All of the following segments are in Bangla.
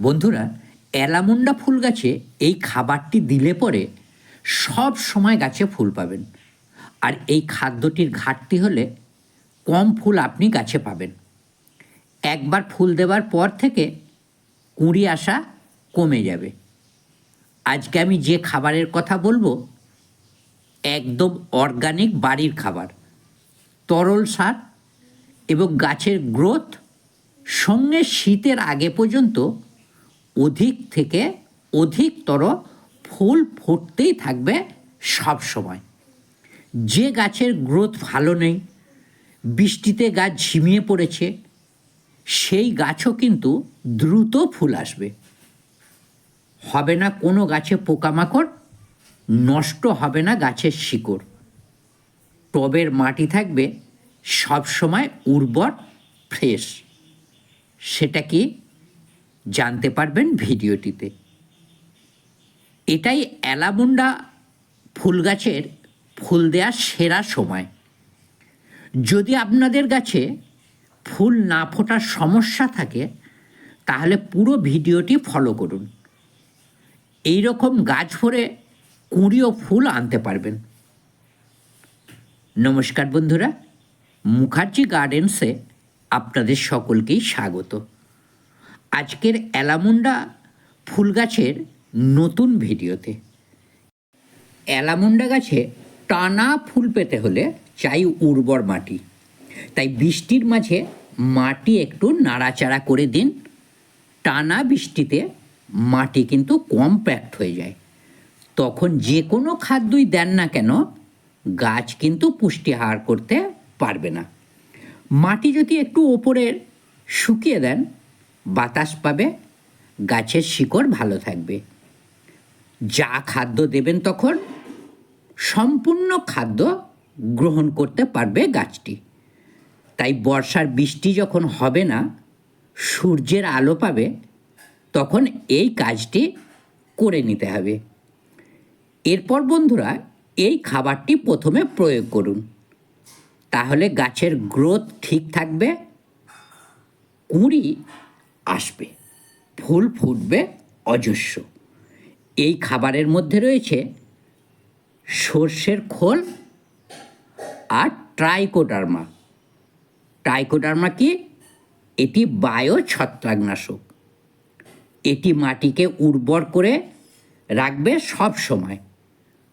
বন্ধুরা অ্যালামুন্ডা ফুল গাছে এই খাবারটি দিলে পরে সব সময় গাছে ফুল পাবেন। আর এই খাদ্যটির ঘাটতি হলে কম ফুল আপনি গাছে পাবেন। একবার ফুল দেওয়ার পর থেকে কুঁড়ি আসা কমে যাবে। আজকে আমি যে খাবারের কথা বলব, একদম অর্গানিক বাড়ির খাবার। তরল সার এবং গাছের গ্রোথ সঙ্গে শীতের আগে পর্যন্ত অধিক থেকে অধিকতর ফুল ফুটতেই থাকবে সব সময়। যে গাছের গ্রোথ ভালো নেই, বৃষ্টিতে গাছ ঝিমিয়ে পড়েছে, সেই গাছও কিন্তু দ্রুত ফুল আসবে। হবে না কোনো গাছে পোকামাকড়, নষ্ট হবে না গাছের শিকড়। টবের মাটি থাকবে সবসময় উর্বর ফ্রেশ সেটা কি জানতে পারবেন ভিডিওটিতে। এটাই অ্যালামুন্ডা ফুল গাছের ফুল দেওয়ার সেরা সময়। যদি আপনাদের গাছে ফুল না ফোটার সমস্যা থাকে, তাহলে পুরো ভিডিওটি ফলো করুন। এই রকম গাছ ভরে কুঁড়ি ও ফুল আনতে পারবেন। নমস্কার বন্ধুরা, মুখার্জি গার্ডেন্সে আপনাদের সকলকেই স্বাগত। আজকের অ্যালামুন্ডা ফুল গাছের নতুন ভিডিওতে। অ্যালামুন্ডা গাছে টানা ফুল পেতে হলে চাই উর্বর মাটি। তাই বৃষ্টির মাঝে মাটি একটু নাড়াচাড়া করে দিন। টানা বৃষ্টিতে মাটি কিন্তু কমপ্যাক্ট হয়ে যায়। তখন যে কোনো খাদ্যই দেন না কেন, গাছ কিন্তু পুষ্টি আহার করতে পারবে না। মাটি যদি একটু ওপরের শুকিয়ে দেন বাতাস পাবে, গাছের শিকড় ভালো থাকবে। যা খাদ্য দেবেন তখন সম্পূর্ণ খাদ্য গ্রহণ করতে পারবে গাছটি। তাই বর্ষার বৃষ্টি যখন হবে না, সূর্যের আলো পাবে, তখন এই কাজটি করে নিতে হবে। এরপর বন্ধুরা, এই খাবারটি প্রথমে প্রয়োগ করুন। তাহলে গাছের গ্রোথ ঠিক থাকবে। কুঁড়ি আসবে। ফুল ফুটবে অজস্র। এই খাবারের মধ্যে রয়েছে সর্ষের খোল আর ট্রাইকোডার্মা। ট্রাইকোডার্মা কি? এটি বায়ো ছত্রাকনাশক এটি মাটিকে উর্বর করে রাখবে সব সময়।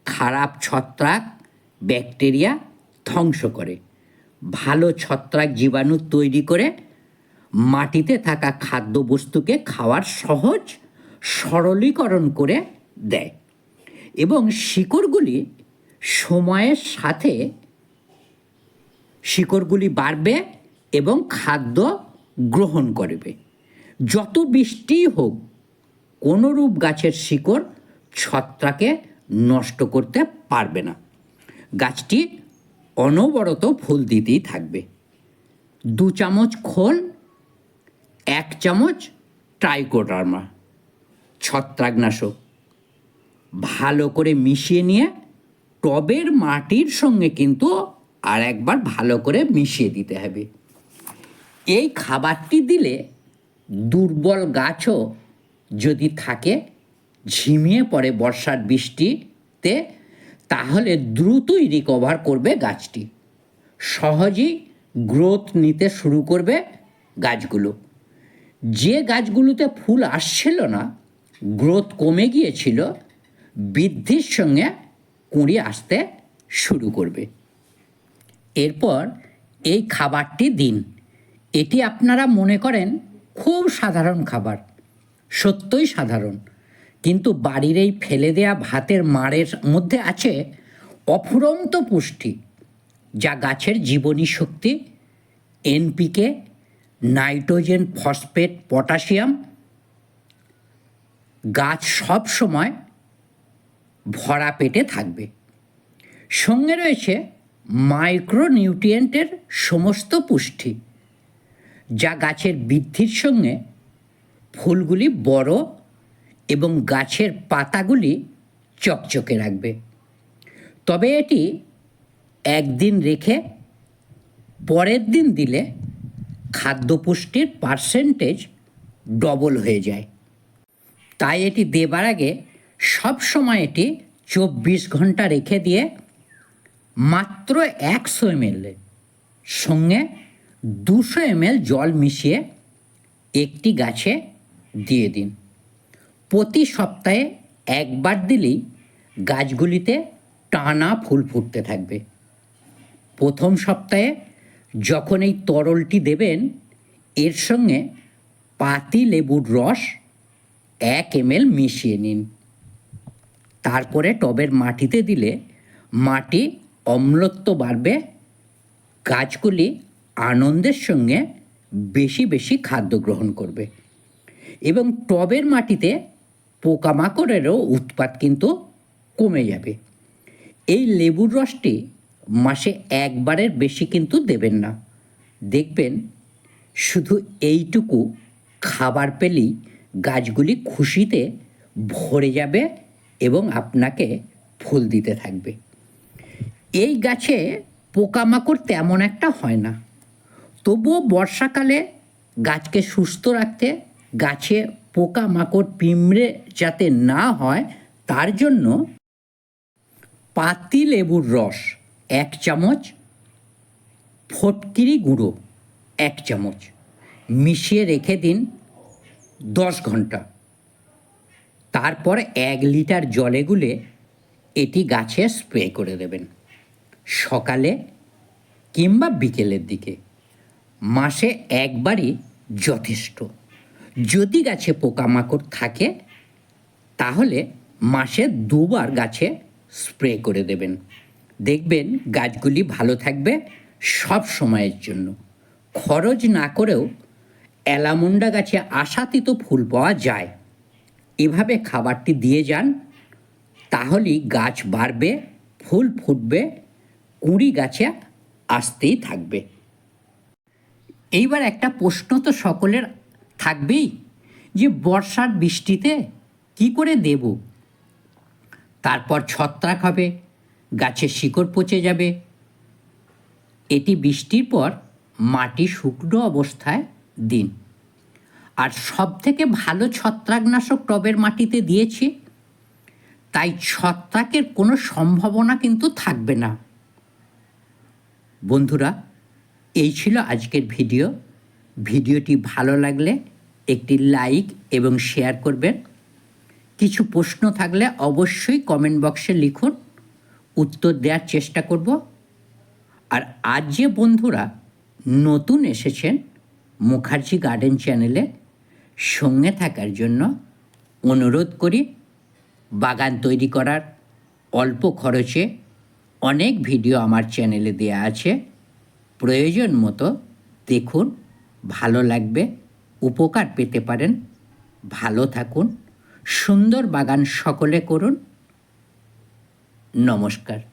খারাপ ছত্রাক, ব্যাকটেরিয়া ধ্বংস করে। ভালো ছত্রাক জীবাণু তৈরি করে মাটিতে থাকা খাদ্যবস্তুকে খাওয়ার সহজ সরলীকরণ করে দেয় এবং শিকড়গুলি সময়ের সাথে শিকড়গুলি বাড়বে এবং খাদ্য গ্রহণ করবে। যত বৃষ্টি হোক, কোনোরূপ গাছের শিকড় ছত্রাকে নষ্ট করতে পারবে না। গাছটি অনবরত ফুল দিতেই থাকবে। দু চামচ খোল এক চামচ ট্রাইকোডার্মা, ছত্রাকনাশক। ভালো করে মিশিয়ে নিয়ে টবের মাটির সঙ্গে কিন্তু আর একবার ভালো করে মিশিয়ে দিতে হবে। এই খাবারটি দিলে দুর্বল গাছও যদি থাকে, ঝিমিয়ে পড়ে বর্ষার বৃষ্টিতে, তাহলে দ্রুতই রিকভার করবে গাছটি। সহজেই গ্রোথ নিতে শুরু করবে গাছগুলো। যে গাছগুলোতে ফুল আসছিল না, গ্রোথ কমে গিয়েছিল, বৃদ্ধির সঙ্গে কুঁড়ি আসতে শুরু করবে। এরপর এই খাবারটি দিন। এটি আপনারা মনে করেন খুব সাধারণ খাবার, সত্যই সাধারণ। কিন্তু বাড়ির এই ফেলে দেয়া ভাতের মাড়ের মধ্যে আছে অফুরন্ত পুষ্টি, যা গাছের জীবনী শক্তি, এনপিকে নাইট্রোজেন, ফসফেট, পটাশিয়াম। গাছ সব সময় ভরা পেটে থাকবে। সঙ্গে রয়েছে মাইক্রোনিউট্রিয়েন্টের সমস্ত পুষ্টি, যা গাছের বৃদ্ধির সঙ্গে ফুলগুলি বড় এবং গাছের পাতাগুলি চকচকে রাখবে। তবে এটি একদিন রেখে পরের দিন দিলে খাদ্য পুষ্টির পার্সেন্টেজ ডবল হয়ে যায়। তাই এটি দেবার আগে সব সময় এটি চব্বিশ ঘণ্টা রেখে দিয়ে মাত্র একশো এমএল সঙ্গে দুশো এমএল জল মিশিয়ে একটি গাছে দিয়ে দিন। প্রতি সপ্তাহে একবার দিলেই গাছগুলিতে টানা ফুল ফুটতে থাকবে। প্রথম সপ্তাহে যখন এই তরলটি দেবেন, এর সঙ্গে পাতি লেবুর রস এক এমএল মিশিয়ে নিন। তারপরে টবের মাটিতে দিলে মাটি অম্লত্ব বাড়বে, গাছগুলি আনন্দের সঙ্গে বেশি বেশি খাদ্য গ্রহণ করবে। এবং টবের মাটিতে পোকামাকড়েরও উৎপাত কিন্তু কমে যাবে। এই লেবুর রসটি মাসে একবারের বেশি কিন্তু দেবেন না। দেখবেন শুধু এইটুকু খাবার পেলেই গাছগুলি খুশিতে ভরে যাবে এবং আপনাকে ফুল দিতে থাকবে। এই গাছে পোকামাকড় তেমন একটা হয় না। তবুও বর্ষাকালে গাছকে সুস্থ রাখতে, গাছে পোকামাকড় পিঁমড়ে যাতে না হয়, তার জন্য পাতি লেবুর রস এক চামচ, ফটকিরি গুঁড়ো এক চামচ। মিশিয়ে রেখে দিন দশ ঘণ্টা। তারপর এক লিটার জলে গুলে এটি গাছে স্প্রে করে দেবেন। সকালে কিংবা বিকেলের দিকে। মাসে একবারই যথেষ্ট। যদি গাছে পোকামাকড় থাকে, তাহলে মাসে দুবার গাছে স্প্রে করে দেবেন। দেখবেন গাছগুলি ভালো থাকবে সব সময়ের জন্য। খরচ না করেও অ্যালামুন্ডা গাছে আশাতীত ফুল পাওয়া যায়। এভাবে খাবারটি দিয়ে যান, তাহলেই গাছ বাড়বে, ফুল ফুটবে, কুঁড়ি গাছে আসতেই থাকবে। এইবার একটা প্রশ্ন তো সকলের থাকবেই, যে বর্ষার বৃষ্টিতে কি করে দেব? তারপর ছত্রাক হবে গাছের শিকড় পচে যাবে। এটি বৃষ্টির পর মাটি শুকনো অবস্থায় দিন। আর সব থেকে ভালো ছত্রাকনাশক টবের মাটিতে দিয়েছি। তাই ছত্রাকের কোনো সম্ভাবনা কিন্তু থাকবে না। বন্ধুরা, এই ছিল আজকের ভিডিও। ভিডিওটি ভালো লাগলে একটি লাইক এবং শেয়ার করবেন। কিছু প্রশ্ন থাকলে অবশ্যই কমেন্ট বক্সে লিখুন। উত্তর দেওয়ার চেষ্টা করব। আর আজ যে বন্ধুরা নতুন এসেছেন মুখার্জি গার্ডেন চ্যানেলে সঙ্গে থাকার জন্য অনুরোধ করি, বাগান তৈরি করার অল্প খরচে অনেক ভিডিও আমার চ্যানেলে দেয়া আছে। প্রয়োজন মতো দেখুন, ভালো লাগবে, উপকার পেতে পারেন। ভালো থাকুন, সুন্দর বাগান সকলে করুন। নমস্কার